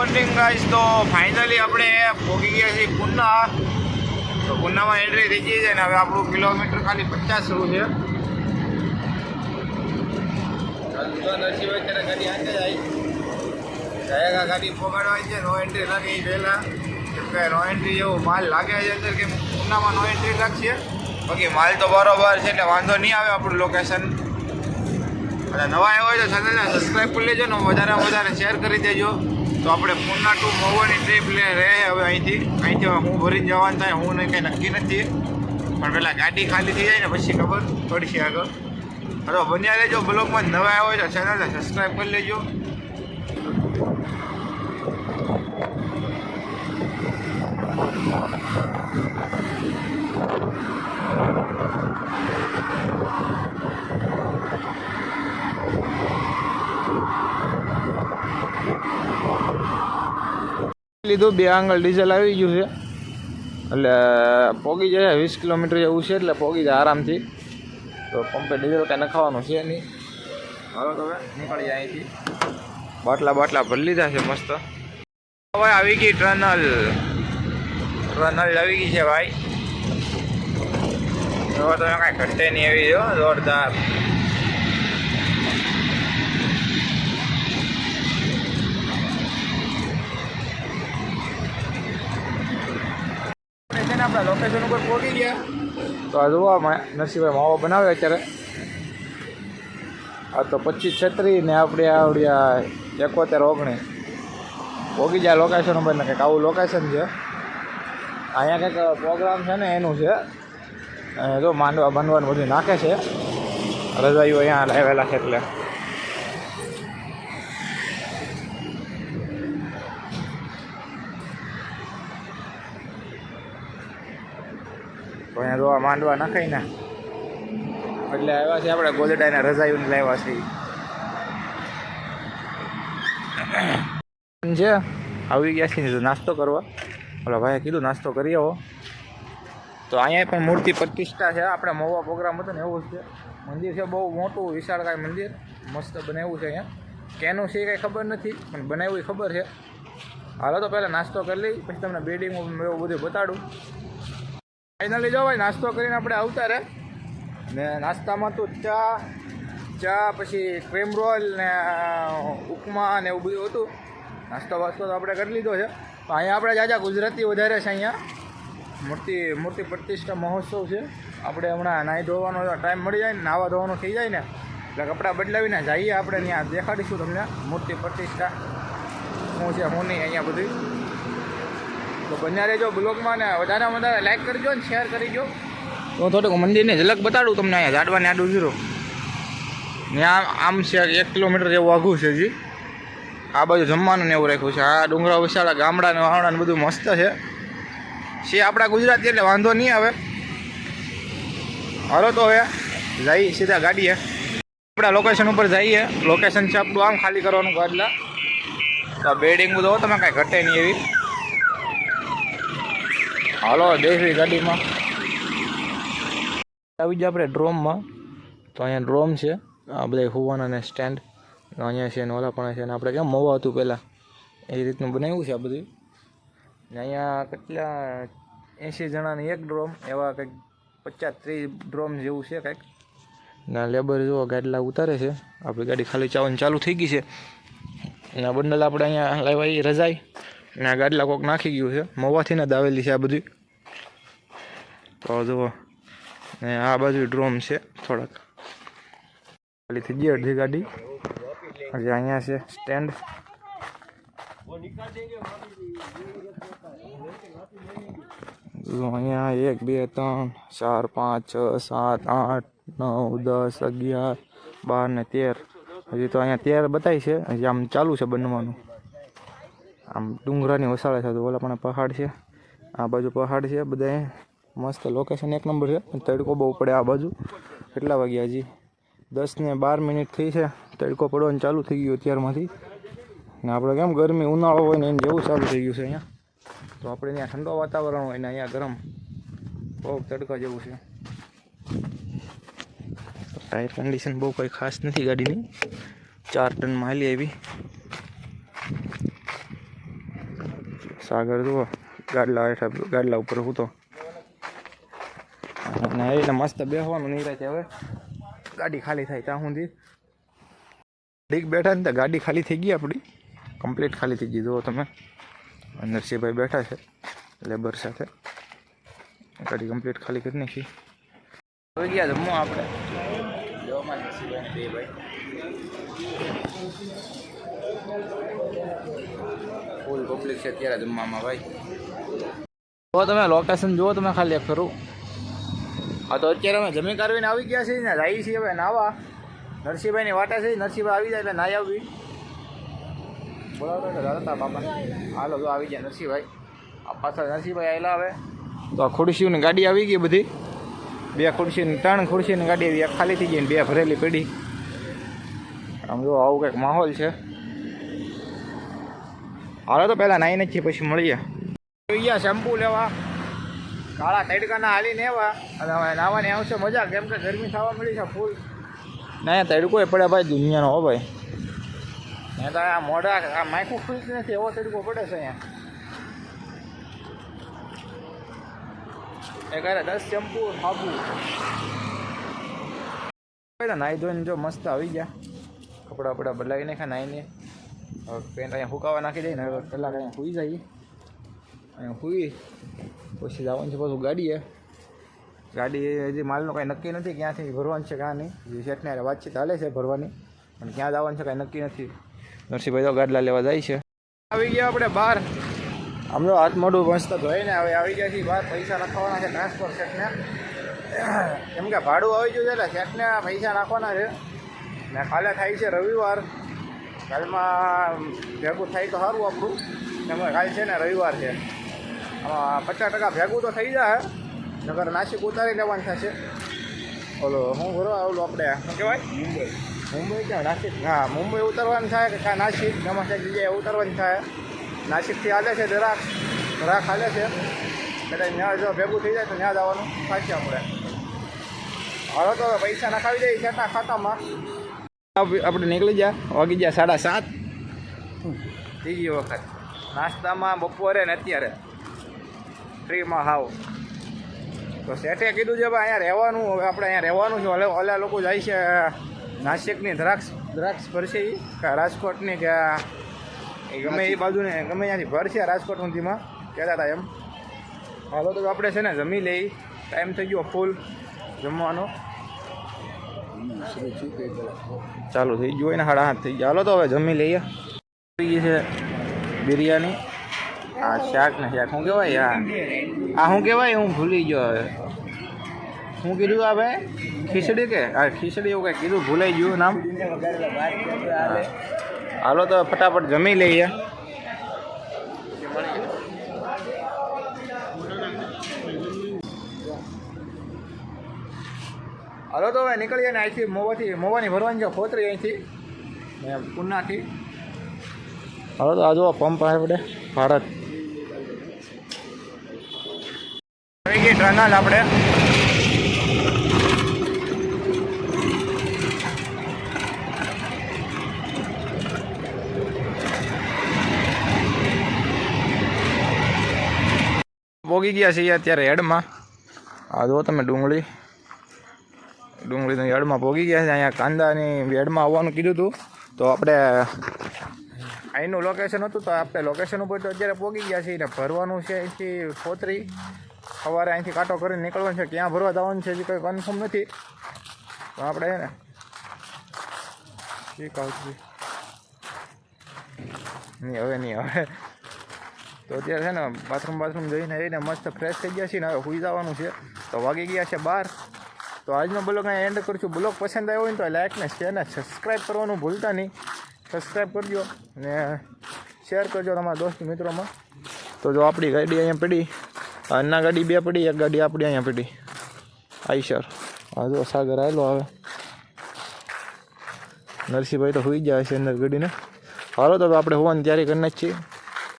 Morning guys તો finally આપણે ભોગી ગયા છીએ પુના. તો પુનામાં એન્ટ્રી થઈ ગઈ છે ને હવે આપણું કિલોમીટર ખાલી પચાસ રૂ છે. ગાડી પકડવાની છે. નો એન્ટ્રી લાગે પહેલાં. કેમ નો એન્ટ્રી જેવો માલ લાગે છે અંદર કે પુનામાં નો એન્ટ્રી લાગશે. બાકી માલ તો બરોબર છે, એટલે વાંધો નહીં આવે આપણું લોકેશન અને નવા આવ્યો હોય તો ચેનલને લેજો ને વધારે વધારે શેર કરી દેજો. તો આપણે પૂના ટુ મહુવાની ટ્રીપ લે રહે હવે અહીંથી. અહીંથી હું ભરીને જવાનું થાય, હું નહીં કંઈ નક્કી નથી. પણ પહેલાં ગાડી ખાલી થઈ જાય ને પછી ખબર પડશે આગળ. હવે બન્યા રહેજો બ્લોગમાં. નવા આવ્યા હોય તો ચેનલને સબસ્ક્રાઈબ કરી લેજો. લીધું બે આંગળ ડીઝલ આવી ગયું છે. એટલે, પોગી જાય, વીસ કિલોમીટર જેવું છે, એટલે પોગી જાય આરામથી. તો પંપે ડીઝલ કાંઈ નખાવાનું છે નહીં. હાલો તમે નીકળી જાય અહીંથી. બાટલા બાટલા ભરી લીધા છે મસ્ત. હવે આવી ગઈ ટનલ. ટનલ આવી ગઈ છે ભાઈ. હવે તમે કાંઈ ઘટે નહીં આવી જો, જોરદાર. ને આપણા લોકેશન ઉપર પહોંચી ગયા. તો આ જોવા નરસિંહભાઈ માવો બનાવે અત્યારે. આ તો પચીસ છત્રી ને આપણે આવડી આ એકોતેર ઓગણીસ પહોંચી જાય લોકેશન ઉપર ને કંઈક આવું લોકેશન છે. અહીંયા કંઈક પ્રોગ્રામ છે ને, એનું છે. જો માંડવા બનવાનું બધું નાખે છે. રજાઈઓ અહીંયા લાવેલા છે એટલે. તો રોવા માંડવા નખાય ને. એટલે આવ્યા છે આપણે ગોદડાના રજાઈઓને લાવ્યા છીએ છે. આવી ગયા છે ને નાસ્તો કરવા. ઓલા ભાઈએ કીધું નાસ્તો કરી આવો. તો અહીંયા પણ મૂર્તિ પ્રતિષ્ઠા છે. આપણે મોવા પ્રોગ્રામ હતો ને એવું છે. મંદિર છે બહુ મોટું, વિશાળકાય મંદિર. મસ્ત બનાવ્યું છે અહીંયા. કેનું છે કાંઈ ખબર નથી, પણ બનાવ્યું ખબર છે. હાલો તો પહેલાં નાસ્તો કરી લઈ, પછી તમને બિલ્ડિંગ એવું બધું બતાડું. ફાઇનલી જો ભાઈ નાસ્તો કરીને આપણે આવતા રહે. ને નાસ્તામાં તો ચા ચા, પછી ક્રીમ રોલ ને ઉપમા ને એવું બધું હતું. નાસ્તો વાસ્તો તો આપણે કરી લીધો છે. તો અહીંયા આપણે જાજા ગુજરાતી વધારે છે અહીંયા. મૂર્તિ મૂર્તિ પ્રતિષ્ઠા મહોત્સવ છે. આપણે હમણાં નાહી ધોવાનો ટાઈમ મળી જાય ને, નાવા ધોવાનું થઈ જાય ને, એટલે કપડાં બદલાવીને જઈએ આપણે, ત્યાં દેખાડીશું તમને મૂર્તિ પ્રતિષ્ઠા. શું છે હું નહીં અહીંયા બધું? તો બન્યા રહેજો બ્લોગમાં ને વધારે વધારે લાઈક કરજો ને શેર કરીજો તો થોડુંક મંદિરની ઝલક બતાડું તમને અહીંયા ઝાડવાની આડું જીરો ને આમ આમ છે એક કિલોમીટર જેવું આઘું છે જી આ બાજુ જમવાનું ને એવું રાખ્યું છે. આ ડુંગરા વિશાળા, ગામડા ને વાવડા ને બધું મસ્ત છે. છે આપણા ગુજરાતી એટલે વાંધો નહીં આવે. હાલો તો હવે જઈએ સીધા ગાડીએ. આપણા લોકેશન ઉપર જઈએ. લોકેશન છે આપણું આમ ખાલી કરવાનું ગાડલા તો બેડિંગ બધું તમે કાંઈ ઘટે નહીં એવી. હાલો, દેશી ગાડીમાં. આવી ગયા આપણે ડ્રોમમાં. તો અહીંયા ડ્રોમ છે. આ બધા હોવાના અને સ્ટેન્ડ. અહીંયા છે ને ઓલા પણ છે ને આપણે કેમ મોવા હતું પહેલાં? એ રીતનું બનાવ્યું છે આ બધું. ને અહીંયા કેટલા એંસી જણાની એક ડ્રોમ, એવા કંઈક પચાસ ત્રીસ ડ્રોમ જેવું છે કંઈક. ના લેબર જુઓ, ગાડલા ઉતારે છે. આપણી ગાડી ખાલી ચાવન ચાલુ થઈ ગઈ છે. એના બંડલ આપણે અહીંયા લાવ્યા એ રજાઈ. ને આ ગાડલા કોક નાખી ગયું છે. મવાથી ને દાવેલી છે આ બધી. તો જુઓ, ને આ બાજુ ડ્રોમ છે, થોડાક. ખાલી થઈ ગઈ અડધી ગાડી. હજી અહીંયા છે સ્ટેન્ડ અહીંયા એક, બે, ત્રણ, ચાર, પાંચ, છ, સાત, આઠ, નવ, દસ, અગિયાર, બાર ને તેર. હજી તો અહીંયા તેર બતાવી છે, હજી આમ ચાલુ છે બનવાનું. આમ ડુંગરાની વસાળે છે, તો ઓલા પણ પહાડ છે. આ બાજુ પહાડ છે બધા મસ્ત લોકેશન એક નંબર છે તડકો બહુ પડે આ બાજુ. કેટલા વાગ્યા હજી? દસ ને બાર મિનિટ થઈ છે, તડકો પડવાનું ચાલુ થઈ ગયું અત્યારમાંથી. ને આપણે કેમ ગરમી ઉનાળો હોય ને એને જેવું ચાલુ થઈ ગયું છે અહીંયા. તો આપણે ત્યાં ઠંડો વાતાવરણ હોય ને અહીંયા ગરમ, બહુ તડકા જેવું છે. ટાયર કન્ડિશન બહુ કંઈ ખાસ નથી ગાડીની. ચાર ટન માલી આવી. સાગર જુઓ, ગાડલા હેઠળ, ગાડલા ઉપર હું તો અને એને મસ્ત બેસવાનું નહીં રહે હવે. ગાડી ખાલી થાય ત્યાં સુધી. ડીક બેઠા ને તો ગાડી ખાલી થઈ ગઈ આપણી કમ્પ્લીટ ખાલી થઈ ગઈ, જુઓ તમે. નરસિંહભાઈ બેઠા છે, લેબર સાથે. ગાડી કમ્પ્લીટ ખાલી કરી નાખી. હવે ગયા જમવા આપણે. જવામાં નરસિંહભાઈ બે ભાઈ ફૂલ પબ્લિક છે અત્યારે જમવામાં ભાઈ. જો તમે લોકેશન જુઓ તમે ખાલી એક ખરું હા તો અત્યારે અમે જમી કાઢવીને આવી ગયા છીએ ને જઈએ છીએ હવે નાવા. નરસિંહભાઈની વાટા છે નરસિંહભાઈ આવી જાય એટલે નાઈ આવી બોલાવતો દાદા દાદા બાપા. હાલો જો આવી ગયા નરસિંહભાઈ. આ પાછળ નરસિંહભાઈ આવેલા હવે. તો આ ખુરશીઓની ગાડી આવી ગઈ બધી. બે ખુરશીની ત્રણ ખુરશીની ગાડી આવી ખાલી થઈ ગઈ ને બે ભરેલી પડી. આમ જો આવું કંઈક માહોલ છે. હાલો તો પહેલાં નાઈને જ પછી મળીએ. ગયા શેમ્પુ લેવા. કાળા તડકાના હાલીને એવા. અને હવે નાવાની આવશે મજા, કેમ કે ગરમી થવા મળી છે ફૂલ. ના, તડકો એ પડે ભાઈ દુનિયાનો, હો ભાઈ. મેં તો આ મોઢા, આ માયકું ખુશ નથી, એવો તડકો પડે છે અહીંયા. એ કરે દસ શેમ્પુ, સાબુ. નાહી ધોઈને જો મસ્ત આવી ગયા. કપડાં બપડા બદલાવી નાખ્યા નાહીને પેન્ટ અહીંયા સુકાવા નાખી દઈએ ને પહેલાં અહીંયા સૂઈ જઈએ અહીંયા સૂઈ પછી જવાનું છે પાછું ગાડીએ ગાડી હજી માલનું કાંઈ નક્કી નથી ક્યાંથી ભરવાનું છે ક્યાં નહીં શેઠને વાતચીત હાલે છે ભરવાની પણ ક્યાં જવાનું છે કાંઈ નક્કી નથી નરસિંહભાઈ તો ગાડલા લેવા જાય છે આવી ગયા આપણે બહાર આમ તો હાથ મોઢું મસ્ત ધોઈને હવે આવી ગયા છીએ બહાર પૈસા નાખવાના છે ટ્રાન્સફર શેઠને કેમ કે ભાડું આવી ગયું છે એટલે શેઠને પૈસા નાખવાના છે ને કાલે થાય છે રવિવાર કાલમાં ભેગું થાય તો સારું આપણું. કેમ કાલ છે ને રવિવાર છે. આમાં પચાસ ટકા ભેગું તો થઈ જાય નગર નાસિક ઉતારી લેવાનું થશે. ઓલો હું ભરો ઓલું આપણે. શું કહેવાય? મુંબઈ. મુંબઈ ક્યાં? નાસિક? હા મુંબઈ ઉતરવાનું થાય કે કાં નાસિક? ગમે તે જગ્યાએ ઉતરવાનું થાય. નાસિકથી હાલે છે દરાક દરાક હાલે છે. એટલે ત્યાં જો ભેગું થઈ જાય તો ત્યાં જવાનું. છે આપણે. હવે તો પૈસા નખાવી દઈએ છે ખાતામાં. આપણે નીકળી ગયા વાગી ગયા સાડા સાત. ત્રીજી વખત. નાસ્તામાં બપોરે ને અત્યારે. ફ્રીમાં હાવ. તો શેઠે કીધું છે ભાઈ અહીંયા રહેવાનું હવે આપણે અહીંયા રહેવાનું છે. ઓલે ઓલા લોકો જાય છે નાસિકની દ્રાક્ષ દ્રાક્ષ ભરશે એ કે રાજકોટની કે ગમે એ બાજુને ગમે ત્યાંથી ભરશે રાજકોટ સુધીમાં કહેતા હતા એમ. હાલો તો આપણે છે ને જમી લઈ ટાઈમ થઈ ગયો ફૂલ જમવાનો. ચાલુ થઈ ગયું હોય ને સાડા હાથ થઈ ગયા. હાલો તો હવે જમી લઈએ. છે બિરયાની. આ શાક ને શાક. શું કહેવાય? આ. આ શું કહેવાય? હું ભૂલી ગયો હવે. શું કીધું આ ભાઈ? ખીચડી કે? આ ખીચડી એવું કંઈ કીધું? ભૂલાઈ ગયું નામ? હાલો તો ફટાફટ જમી લઈએ. હાલો તો હવે નીકળીએ ને અહીંથી મોવાથી મોવાની ભરવાની છે ખોતરી અહીંથી. ને પુનાથી. હાલો તો આ જો પંપ આપણે ભારત. આવી ગઈ આપણે. પોગી ગયા છીએ અત્યારે હેડમાં. આ જુઓ તમે ડુંગળી. ડુંગળીની યાર્ડમાં પોગી ગયા છે. અહીંયા કાંદાની યાર્ડમાં આવવાનું કીધું હતું તો આપણે અહીંનું લોકેશન હતું તો આપણે લોકેશન ઉપર તો અત્યારે પોગી ગયા છીએ ને ભરવાનું છે અહીંથી ફોતરી સવારે અહીંથી કાંટો કરીને નીકળવાનું છે. ક્યાં ભરવા જવાનું છે હજી કંઈ કન્ફર્મ નથી. તો આપણે છે ને ઠીક આવતી નહીં હવે નહીં હવે. તો અત્યારે છે ને બાથરૂમ બાથરૂમ જઈને એને મસ્ત ફ્રેશ થઈ ગયા છીએ ને હવે સુઈ જવાનું છે. તો વાગી ગયા છે બાર. તો આજનો બ્લોગ અહીંયા એન્ડ કરું છું બ્લોગ પસંદ આવ્યો હોય તો લાઇકને ને શેર ને સબસ્ક્રાઈબ કરવાનું ભૂલતા નહીં. સબસ્ક્રાઈબ કરજો અને શેર કરજો તમારા દોસ્ત મિત્રોમાં. તો જો આપણી ગાડી અહીંયા પડી. અન્ના ગાડી બે પડી, એક ગાડી આપણી અહીંયા પડી. આઈશર હા જો સાગર આવેલો હવે નરસિંહભાઈ તો હોઈ જાય છે અંદર ગાડીને. હાલો તો આપણે હોવાની તૈયારી કરી નાખીએ.